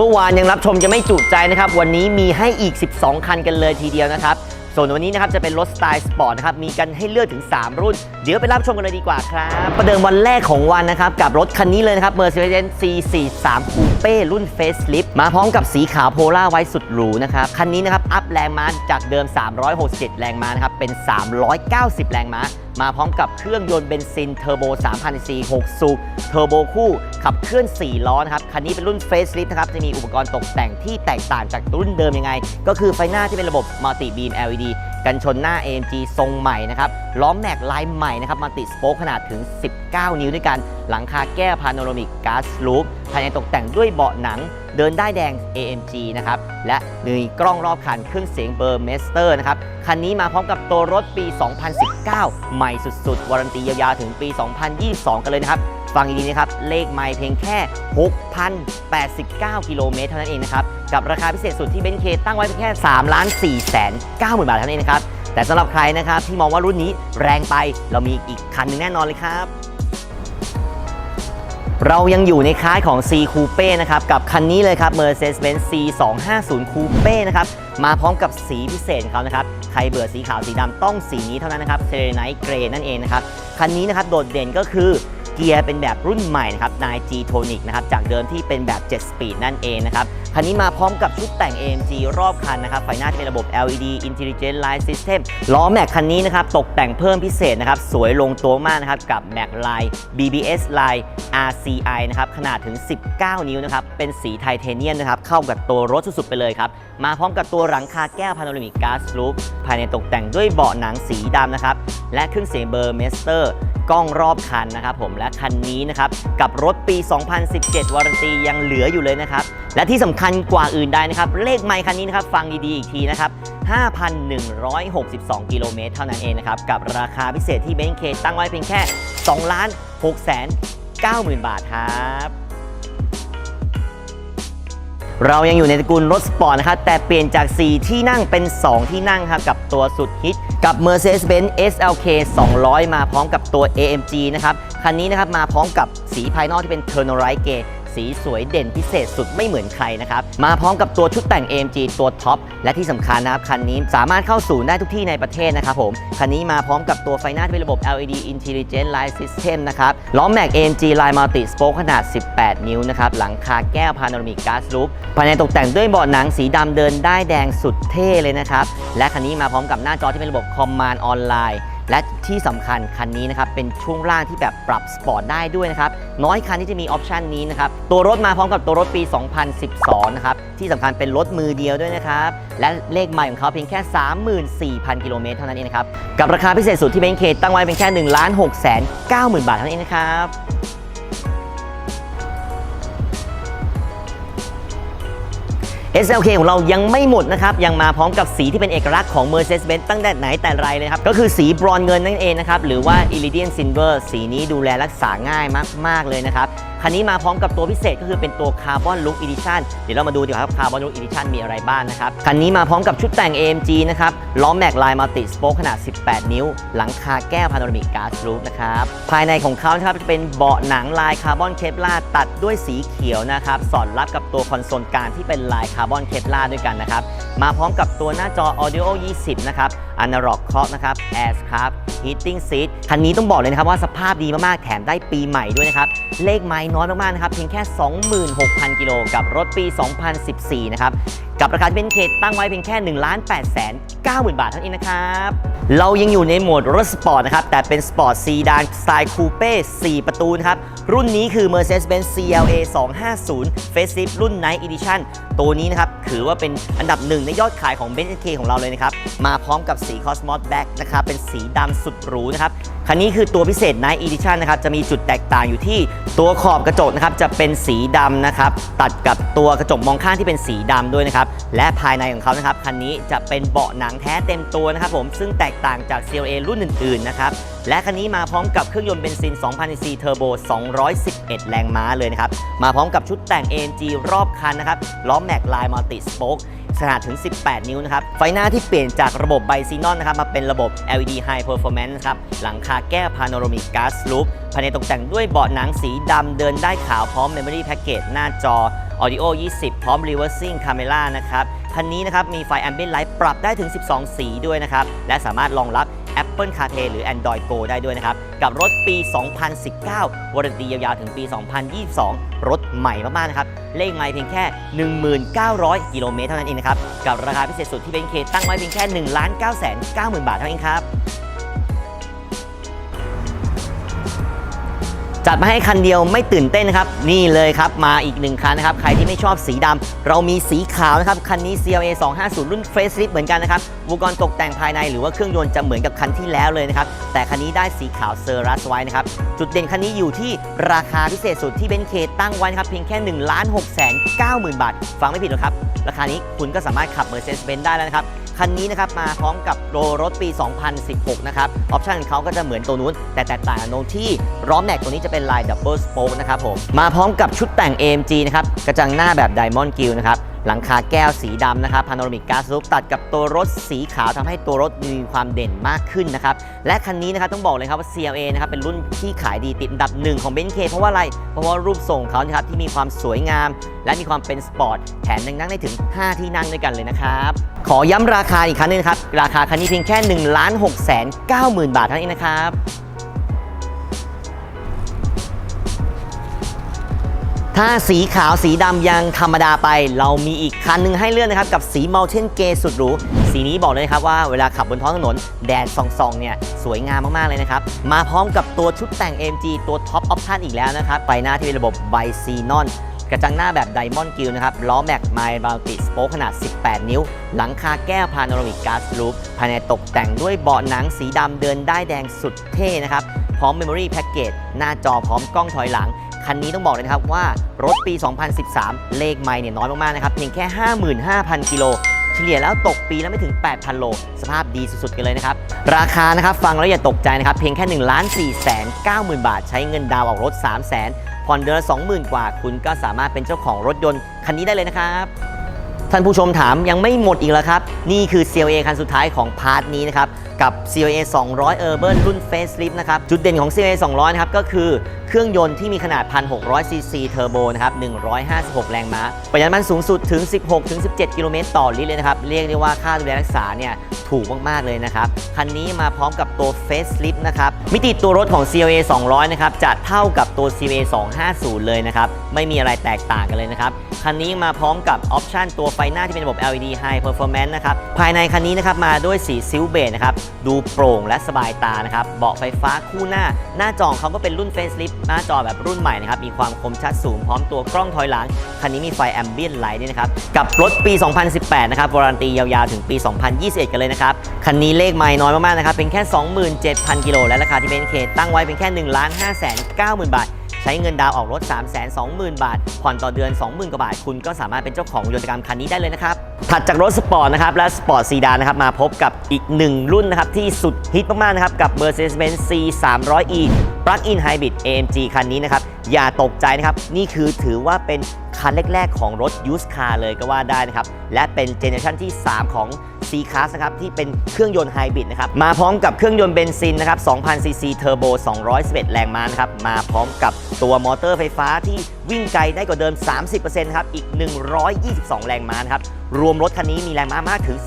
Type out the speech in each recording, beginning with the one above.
มื่อวานยังรับชมจะไม่จุใจนะครับ วันนี้มีให้อีก 12 คันกันเลยทีเดียวนะครับ ส่วนวันนี้นะครับจะเป็นรถสไตล์สปอร์ตนะครับ มีกันให้เลือกถึง 3 รุ่น เดี๋ยวไปรับชมกันเลยดีกว่าครับ ประเดิมวันแรกของวันนะครับ กับรถคันนี้เลยนะครับ Mercedes C43 Coupe รุ่น Facelift มาพร้อมกับสีขาวโพล่าไว้สุดหรูนะครับ คันนี้นะครับอัพแรงม้าจากเดิม 367 แรงม้านะครับเป็น 390 แรงม้ามาพร้อมกับเครื่องยนต์เบนซินเทอร์โบ3,000ซี6สูบเทอร์โบคู่ขับเคลื่อน 4 ล้อนะครับ คันนี้เป็นรุ่น Facelift นะครับ จะมีอุปกรณ์ตกแต่งที่แตกต่างจากรุ่นเดิมยังไง ก็คือไฟหน้าที่เป็นระบบ Multi Beam LED กันชนหน้า AMG ทรงใหม่นะครับ ล้อมแม็กลายใหม่นะครับมาติสโป๊คขนาดถึง 19 นิ้วด้วยกัน หลังคาแก้วพาโนรามิกกาซลูปภายในตกแต่งด้วยเบาะหนังเดินได้แดง AMG นะครับ และมีกล้องรอบคันเครื่องเสียงเบอร์เมสเตอร์นะครับ คันนี้มาพร้อมกับตัวรถปี 2019 ใหม่สุดๆ วารันตียาวๆ ถึงปี 2022 กันเลยนะครับ ฟังดีๆนะครับ เลขไม่เพียงแค่ 6,089 กิโลเมตรเท่านั้นเองนะครับ กับราคาพิเศษสุดที่เบนเคตั้งไว้เพียงแค่3ล้าน4แสน9หมื่นบาทเท่านั้นเองนะครับแต่สำหรับใครนะครับที่มองว่ารุ่นนี้แรงไปเรามีอีกคันหนึงแน่นอนเลยครับ เรายังอยู่ในค่ายของ C Coupe นะครับ กับคันนี้เลยครับ Mercedes-Benz C 2 5 0 Coupe นะครับ มาพร้อมกับสีพิเศษเขานะครับ ใครเบื่อสีขาวสีดำต้องสีนี้เท่านั้นนะครับ Serenite Grey นั่นเองนะครับ คันนี้นะครับโดดเด่นก็คือเกียร์เป็นแบบรุ่นใหม่นะครับ 9G Tonic นะครับ จากเดิมที่เป็นแบบ 7 Speed นั่นเองนะครับคันนี้มาพร้อมกับชุดแต่ง AMG รอบคันนะครับ ไฟหน้าจะเป็นระบบ LED Intelligent Light System ล้อแม็กคันนี้นะครับ ตกแต่งเพิ่มพิเศษนะครับ สวยลงตัวมากนะครับ กับแม็กไลาย BBS Line RCI นะครับ ขนาดถึง 19 นิ้วนะครับ เป็นสีไทเทเนียมนะครับ เข้ากับตัวรถสุดๆ ไปเลยครับ มาพร้อมกับตัวหลังคาแก้วพาโนรามิกกาซลูปภายในตกแต่งด้วยเบาะหนังสีดำนะครับ และเครื่องเสียงเบอร์เมสเตอร์กล้องรอบคันนะครับผมและคันนี้นะครับกับรถปี 2017 วารันตียังเหลืออยู่เลยนะครับและที่สำคัญกว่าอื่นใดนะครับ เลขไมค์คันนี้นะครับ ฟังดีๆ อีกทีนะครับ 5,162 กิโลเมตรเท่านั้นเองนะครับ กับราคาพิเศษที่เบนซ์เคตั้งไว้เพียงแค่2ล้าน6แสน90,000 บาทครับเรายังอยู่ในตระกูลรถสปอร์ตนะครับ แต่เปลี่ยนจาก 4 ที่นั่งเป็น 2 ที่นั่งครับกับตัวสุดฮิต กับ Mercedes-Benz SLK 200 มาพร้อมกับตัว AMG นะครับ คันนี้นะครับมาพร้อมกับสีภายนอกที่เป็น t e r n o r i t e Grey สีสวยเด่นพิเศษสุดไม่เหมือนใครนะครับ มาพร้อมกับตัวชุดแต่ง AMG ตัวท็อป และที่สำคัญนะครับคันนี้สามารถเข้าศูนย์ได้ทุกที่ในประเทศนะครับผม คันนี้มาพร้อมกับตัวไฟหน้าที่เป็นระบบ LED Intelligent Light System นะครับล้อแม็ก AMG Line Multi Spoke ขนาด 18 นิ้วนะครับหลังคาแก้วพาโนรามิกกาซลูปภายในตกแต่งด้วยเบาะหนังสีดำเดินได้แดงสุดเท่เลยนะครับและคันนี้มาพร้อมกับหน้าจอที่เป็นระบบ Command Online และที่สำคัญคันนี้นะครับเป็นช่วงล่างที่แบบปรับสปอร์ตได้ด้วยนะครับน้อยคันที่จะมีออปชันนี้นะครับตัวรถมาพร้อมกับตัวรถปี 2012 นะครับที่สำคัญเป็นรถมือเดียวด้วยนะครับและเลขใหม่ของเขาเพียงแค่ 34,000 กิโลเมตรเท่านั้นเองนะครับกับราคาพิเศษสุดที่เบนเคตั้งไว้เป็นแค่1ล้าน6 9 0 0 0 0 บาทเท่านั้นเองนะครับ SLK ของเรายังไม่หมดนะครับ ยังมาพร้อมกับสีที่เป็นเอกลักษณ์ของ Mercedes-Benz ตั้งแต่ไหนแต่ไรเลยครับ ก็คือสีบรอนเงินนั่นเองนะครับ หรือว่า Iridium Silver สีนี้ดูแลรักษาง่ายมาก ๆ เลยนะครับ คันนี้มาพร้อมกับตัวพิเศษก็คือเป็นตัว Carbon Look Edition เดี๋ยวเรามาดูดีกว่าครับ Carbon Look Edition มีอะไรบ้างนะครับ คันนี้มาพร้อมกับชุดแต่ง AMG นะครับล้อแม็กลายมัลติสโป๊คขนาด 18 นิ้ว หลังคาแก้วพาโนรามิกกาซลูปนะครับภายในของเขานะครับจะเป็นเบาะหนังลายคาร์บอนเคปลาตัดด้วยสีเขียวนะครับสอดรับกับตัวคอนโซลกลางที่เป็นลายคาร์บอนเคปลาด้วยกันนะครับมาพร้อมกับตัวหน้าจอ Audio 20 นะครับ Analog Clock นะครับ Air Craft Heating Seat คันนี้ต้องบอกเลยนะครับว่าสภาพดีมากๆ แถมได้ปีใหม่ด้วยนะครับ เลขไม้น้อยมากๆ นะครับ เพียงแค่ 26,000 กิโลกับรถปี 2014 นะครับ กับราคาที่เป็นเคตตั้งไว้เพียงแค่1ล้าน8แสน90,000 บาทเท่านั้นเองนะครับ เรายังอยู่ในโหมดรถสปอร์ตนะครับ แต่เป็นสปอร์ตซีดานสไตล์คูเป้4ประตูนะครับ รุ่นนี้คือ Mercedes-Benz CLA 250 Facelift รุ่น Night Edition ตัวนี้นะครับ ถือว่าเป็นอันดับหนึ่งในยอดขายของ Benz K ของเราเลยนะครับ มาพร้อมกับสี Cosmos Black นะครับ เป็นสีดำสุดหรูนะครับ คันนี้คือตัวพิเศษ Night Edition นะครับ จะมีจุดแตกต่างอยู่ที่ตัวขอบกระจกนะครับ จะเป็นสีดำนะครับ ตัดกับตัวกระจกมองข้างที่เป็นสีดำด้วยนะครับ และภายในของเขานะครับ คันนี้จะเป็นเบาะหนังแท้เต็มตัวนะครับผม ซึ่งแตกต่างจาก CLA รุ่นอื่นๆนะครับ และคันนี้มาพร้อมกับเครื่องยนต์เบนซิน2,000 c เทอร์โบ211 แรงม้าเลยนะครับ มาพร้อมกับชุดแต่ง AMG รอบคันนะครับ ล้อแม็กลายมัลติสโป๊ก ขนาดถึง 18 นิ้วนะครับ ไฟหน้าที่เปลี่ยนจากระบบไบซีนอนนะครับมาเป็นระบบ LED High Performance ครับ หลังคาแก้พาโนรามิกกาสลูปภายในตกแต่งด้วยเบาะหนังสีดำเดินได้ขาวพร้อม Memory Package หน้าจอ Audio 20 พร้อม Reversing Camera นะครับ คันนี้นะครับมีไฟ Ambient Light ปรับได้ถึง 12 สีด้วยนะครับ และสามารถรองรับ Apple CarPlay หรือ Android Go ได้ด้วยนะครับ กับรถปี 2019 วารันตียาวๆ ถึงปี 2022 รถใหม่มาก ๆ นะครับ เลขไม่เพียงแค่ 19,000กิโลเมตรเท่านั้นเองนะครับ กับราคาพิเศษสุดที่เป็นเคตั้งไว้เพียงแค่ 1 9 9 0 0 0 0 บาทเท่านั้นเองครับ จัดมาให้คันเดียวไม่ตื่นเต้นนะครับ นี่เลยครับ มาอีกหนึ่งคันนะครับ ใครที่ไม่ชอบสีดำเรามีสีขาวนะครับ คันนี้ CLA 250 รุ่น Facelift เหมือนกันนะครับอุปกรณ์ตกแต่งภายในหรือว่าเครื่องยนต์จะเหมือนกับคันที่แล้วเลยนะครับ แต่คันนี้ได้สีขาวเซอร์รัสไว้นะครับ จุดเด่นคันนี้อยู่ที่ราคาพิเศษสุดที่เบนเคตั้งไว้นะครับ เพียงแค่1 6 9 0 0 0 0บาท ฟังไม่ผิดหรอกครับ ราคานี้คุณก็สามารถขับ Mercedes-Benz ได้แล้วนะครับ คันนี้นะครับมาพร้อมกับโรรถปี 2016 นะครับ ออปชันของเขาก็จะเหมือนตัวนู้น แต่แตกต่างตรงที่ล้อมแม็กตัวนี้จะเป็นลายดับเบิลสโป๊กนะครับผม มาพร้อมกับชุดแต่ง AMG นะครับ กระจังหน้าแบบไดมอนด์กิลนะครับ หลังคาแก้วสีดำนะครับพาโนรามิกก s ส o ูปตัดกับตัวรถสีขาวทำให้ตัวรถมีความเด่นมากขึ้นนะครับ และคันนี้นะครับต้องบอกเลยครับว่า CLA นะครับเป็นรุ่นที่ขายดีติดอันดับหนึ่งของเบนซ์เคเพราะว่าอะไร เพราะว่ารูปทรงเขานะครับที่มีความสวยงาม และมีความเป็นสปอร์ตแถมยังนั่งได้ถึง 5 ที่นั่งด้วยกันเลยนะครับ ขอย้ำราคาอีกครั้งหนึงครับ ราคาคันนี้เพียงแค่1 6 9 0 0 0 0บาทเท่านั้นเองนะครับ ถ้าสีขาวสีดำยังธรรมดาไป เรามีอีกคันหนึ่งให้เลือกนะครับ กับสี Mountain Grey สุดหรู สีนี้บอกเลยครับว่าเวลาขับบนท้องถนน แดดส่องๆเนี่ยสวยงามมาก ๆ เลยนะครับ มาพร้อมกับตัวชุดแต่ง AMG ตัวท็อปออปชันอีกแล้วนะครับไฟหน้าที่เป็นระบบไบซีนอนกระจังหน้าแบบไดมอนด์กิลนะครับ ล้อแม็กไมล์บัลติสโป๊ขนาด 18 นิ้ว หลังคาแก้วพาโนรามิกก๊าซลูปภายในตกแต่งด้วยเบาะหนังสีดำเดินได้แดงสุดเท่นะครับ พร้อมเมมโมรี่แพ็กเกจหน้าจอพร้อมกล้องถอยหลัง คันนี้ต้องบอกเลยนะครับว่ารถปี 2013 เลขไม่เนี่ยน้อยมากๆนะครับเพียงแค่ 55,000 กิโลเฉลี่ยแล้วตกปีแล้วไม่ถึง 8,000 โล สภาพดีสุดๆ กันเลยนะครับ ราคานะครับฟังแล้วอย่าตกใจนะครับ เพียงแค่ 1 4 9 0 0 0 0 บาท ใช้เงินดาวออกรถ 3 0 0 0 0 0ผ่อนเดือนละ20,000 กว่า คุณก็สามารถเป็นเจ้าของรถยนต์คันนี้ได้เลยนะครับ ท่านผู้ชมถามยังไม่หมดอีกแล้วครับ นี่คือ CLA คันสุดท้ายของพาร์ทนี้นะครับ กับ CLA 200 Urban รุ่น Facelift นะครับ จุดเด่นของ CLA 200 นะครับ ก็คือเครื่องยนต์ที่มีขนาด 1,600ซีซีเทอร์โบนะครับ 156 แรงม้า ประหยัดมันสูงสุดถึง 16-17 กิโลเมตรต่อลิตรเลยนะครับ เรียกได้ว่าค่าดูแลรักษาเนี่ยถูกมาก ๆ เลยนะครับ คันนี้มาพร้อมกับตัว Facelift นะครับ มิติตัวรถของ CLA 200 นะครับ จะเท่ากับตัว CLA 250 เลยนะครับ ไม่มีอะไรแตกต่างกันเลยนะครับ คันนี้มาพร้อมกับออปชันตัวไฟหน้าที่เป็นระบบ LED High Performance นะครับ ภายในคันนี้นะครับมาด้วยสีซิลเบจนะครับ ดูโปร่งและสบายตานะครับ เบาะไฟฟ้าคู่หน้า หน้าจอของเขาก็เป็นรุ่น Facelift หน้าจอแบบรุ่นใหม่นะครับ มีความคมชัดสูงพร้อมตัวกล้องถอยหลัง คันนี้มีไฟ Ambient Light ด้วยนะครับ กับรถปี 2018 นะครับวารันตียาวๆ ถึงปี 2021 กันเลยนะครับ คันนี้เลขไม่น้อยมากๆนะครับ เป็นแค่ 27,000 กิโลและราคาที่เป็นเคตั้งไว้เป็นแค่ 1 5 9 0 0 0 0 บาท ใช้เงินดาวออกรถ 3 2 0 0 0 0 บาท ผ่อนต่อเดือน 20,000 กว่าบาท คุณก็สามารถเป็นเจ้าของยนตกรรมคันนี้ได้เลยนะครับ ถัดจากรถสปอร์ตนะครับและสปอร์ตซีดานนะครับมาพบกับอีกหนึ่งรุ่นนะครับที่สุดฮิตมากๆนะครับกับ Mercedes-Benz C 3 0 0 E Plug-in Hybrid AMG คันนี้นะครับ อย่าตกใจนะครับ นี่คือถือว่าเป็นคันแรก ๆ ของรถยูสคาร์เลยก็ว่าได้นะครับ และเป็นเจเนอเรชันที่ 3 ของ C Class นะครับ ที่เป็นเครื่องยนต์ไฮบริดนะครับ มาพร้อมกับเครื่องยนต์เบนซินนะครับ 2,000cc เทอร์โบ 211 แรงม้านะครับ มาพร้อมกับตัวมอเตอร์ไฟฟ้าที่ วิ่งไกลได้กว่าเดิม 30%ครับ อีก 122 แรงม้านะครับ รวมรถคันนี้มีแรงม้ามากถึง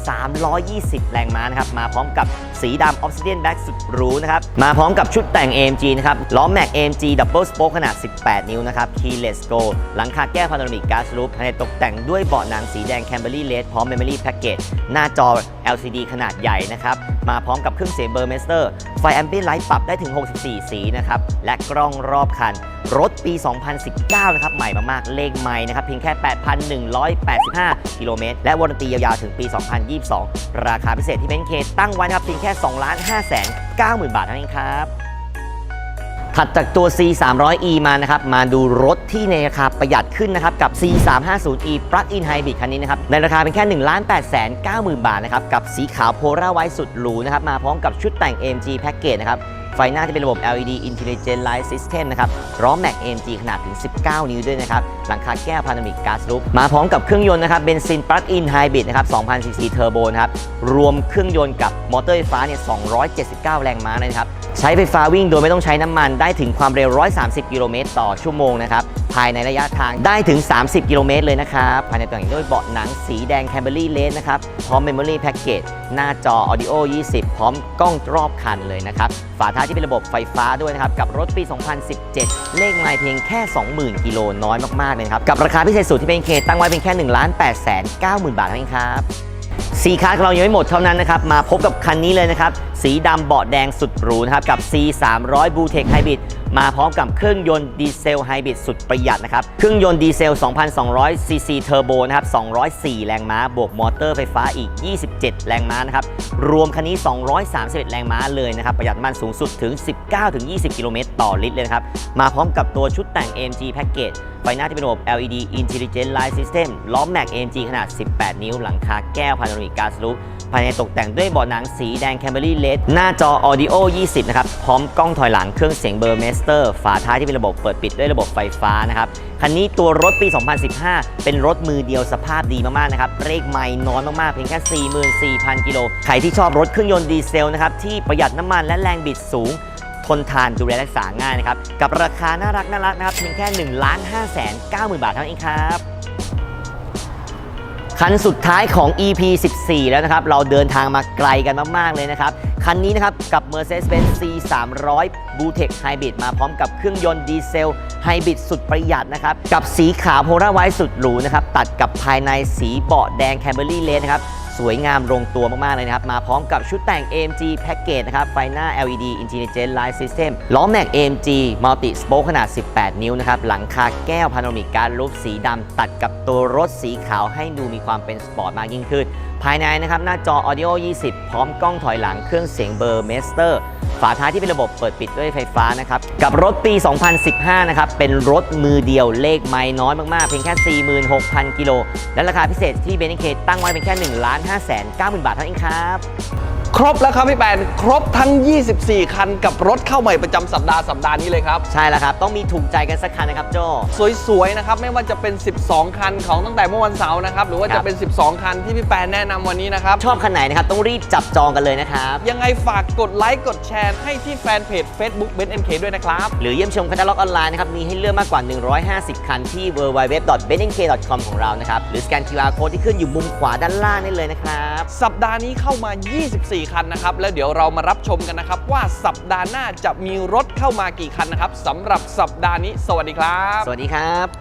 320 แรงม้านะครับ มาพร้อมกับสีดำ Obsidian Black สุดหรูนะครับ มาพร้อมกับชุดแต่ง AMG นะครับ ล้อแม็ก AMG Double Spoke ขนาด 18 นิ้วนะครับ Keyless Go หลังคาแก้วพาโนรามิกก๊าซลูปภายในตกแต่งด้วยเบาะหนังสีแดง Camberley Red พร้อม Memory Package หน้าจอ LCD ขนาดใหญ่นะครับ มาพร้อมกับเครื่องเสียงเบอร์เมสเตอร์ ไฟแอมเบียนไลท์ปรับได้ถึง 64 สีนะครับ และกล้องรอบคัน รถปี 2019 นะครับ ใหม่มากๆ เลขใหม่นะครับ เพียงแค่ 8,185 กิโลเมตร และวารันตียาวๆ ถึงปี 2022 ราคาพิเศษที่เบนเคตั้งไว้นะครับเพียงแค่ 2 5 9 0 0 0 0 บาทเท่านั้นครับ ถัดจากตัว C 3 0 0 E มานะครับ มาดูรถที่ในราคาประหยัดขึ้นนะครับ กับ C 3 5 0 E Plug-in Hybrid คันนี้นะครับ ในราคาเป็นแค่1 8 9 0 0 0 0 บาทนะครับ กับสีขาวโพลาไว้สุดหรูนะครับ มาพร้อมกับชุดแต่ง AMG Package นะครับ ไฟหน้าที่เป็นระบบ LED Intelligent Light System นะครับ ล้อแม็ก AMG ขนาดถึง 19 นิ้วด้วยนะครับ หลังคาแก้วพานรามิกก๊าซลูปมาพร้อมกับเครื่องยนต์นะครับเบนซิน Plug-in Hybrid นะครับ2,000ซีซีเทอร์โบนะครับ รวมเครื่องยนต์กับมอเตอร์ไฟฟ้าเนี่ย 279 แรงม้านะครับ ใช้ไฟฟ้าวิ่งโดยไม่ต้องใช้น้ำมันได้ถึงความเร็ว 130 กิโลเมตรต่อชั่วโมงนะครับภายในระยะทางได้ถึง 30 กิโลเมตรเลยนะครับภายในตัวอย่างด้วยเบาะหนังสีแดง Camberley Lane นะครับพร้อม Memory Package หน้าจอ Audio 20 พร้อมกล้องรอบคันเลยนะครับฝาท้ายที่เป็นระบบไฟฟ้าด้วยนะครับกับรถปี 2017 เลขไมล์เพียงแค่ 20,000 กิโลน้อยมากๆเลยครับกับราคาพิเศษสุดที่เป็นเคตั้งไว้เพียงแค่1 8 9 0 0 0 0 บาทเท่านั้นเองครับ สีคาร์ของเรายังไม่หมดเท่านั้นนะครับ มาพบกับคันนี้เลยนะครับ สีดำเบาะแดงสุดหรูนะครับ กับ C 3 0 0 b l u e t e c h Hybrid มาพร้อมกับเครื่องยนต์ดีเซลไฮบริดสุดประหยัดนะครับ เครื่องยนต์ดีเซล 2,200 ซีซีเทอร์โบนะครับ 204 แรงม้า บวกมอเตอร์ไฟฟ้าอีก 27 แรงม้านะครับ รวมคันนี้ 231 แรงม้าเลยนะครับ ประหยัดมันสูงสุดถึง 19-20 กิโลเมตรต่อลิตรเลยนะครับ มาพร้อมกับตัวชุดแต่ง AMG Package ไฟหน้าที่เป็นระบบ LED Intelligent Light System ล้อมแม็ก AMG ขนาด 18 นิ้ว หลังคาแก้วพาโนรามิกกาสลูปภายในตกแต่งด้วยเบาะหนังสีแดง Camry LED หน้าจอ Audio 20 นะครับ พร้อมกล้องถอยหลังเครื่องเสียงเบอร์เมสเตอร์ ฝาท้ายที่เป็นระบบเปิดปิดด้วยระบบไฟฟ้านะครับ คันนี้ตัวรถปี 2015 เป็นรถมือเดียวสภาพดีมาก ๆ นะครับ เลขไม่น้อยมาก ๆ เพียงแค่ 44,000 กิโล ใครที่ชอบรถเครื่องยนต์ดีเซลนะครับที่ประหยัดน้ำมันและแรงบิดสูง ทนทานดูแลรักษาง่ายนะครับ กับราคาน่ารักน่ารักนะครับเพียงแค่1 5 9 0 0 0 0 บาทเท่านั้นเองครับคันสุดท้ายของ EP 14 แล้วนะครับ เราเดินทางมาไกลกันมาก ๆ เลยนะครับ คันนี้นะครับกับ Mercedes-Benz C 3 0 0 b u t e c h Hybrid มาพร้อมกับเครื่องยนต์ดีเซลไฮบริดสุดประหยัดนะครับ กับสีขาวโพลาไวท์สุดหรูนะครับ ตัดกับภายในสีเบาะแดง Camberley Lane นะครับ สวยงามลงตัวมาก ๆ เลยนะครับ มาพร้อมกับชุดแต่ง AMG Package นะครับ ไฟหน้า LED Intelligent Light System ล้อแม็ก AMG Multi Spoke ขนาด 18 นิ้วนะครับ หลังคาแก้วพาโนรามิกการรูปสีดำตัดกับตัวรถสีขาวให้ดูมีความเป็นสปอร์ตมากยิ่งขึ้น ภายในนะครับหน้าจอ Audio 20 พร้อมกล้องถอยหลังเครื่องเสียงเบอร์เมสเตอร์ ฝาท้ายที่เป็นระบบเปิดปิดด้วยไฟฟ้านะครับ กับรถปี 2015 นะครับ เป็นรถมือเดียวเลขไม้น้อยมากๆ เพียงแค่ 46,000 กิโล และราคาพิเศษที่เบนเคตั้งไว้เป็นแค่ 1 5 9 0 0 0 0 บาทเท่านั้นเองครับ ครบแล้วครับพี่แปนครบทั้ง 24 คันกับรถเข้าใหม่ประจำสัปดาห์สัปดาห์นี้เลยครับ ใช่แล้วครับ ต้องมีถูกใจกันสักคันนะครับโจ สวยๆนะครับไม่ว่าจะเป็น 12 คันของตั้งแต่เมื่อวันเสาร์นะครับหรือว่าครัจะบ เป็น 12 คันที่พี่แปนแนะนำวันนี้นะครับ ชอบคันไหนนะครับ ต้องรีบจับจองกันเลยนะครับ ยังไงฝากกดไลค์กดแชร์ให้ที่แฟนเพจ Facebook b e n n k ด้วยนะครับ หรือเยี่ยมชมคัตาล็อกออนไลน์นะครับ มีให้เลือกมากกว่า 150 คันที่ www.benink.com ของเรานะครับ หรือสแกน QR code ที่ขึ้นอยู่มุมขวาด้านล่างนี่เลยนะครับ สัปดาห์นี้เข้ามา 24คันนะครับ แล้วเดี๋ยวเรามารับชมกันนะครับ ว่าสัปดาห์หน้าจะมีรถเข้ามากี่คันนะครับสำหรับสัปดาห์นี้ สวัสดีครับ สวัสดีครับ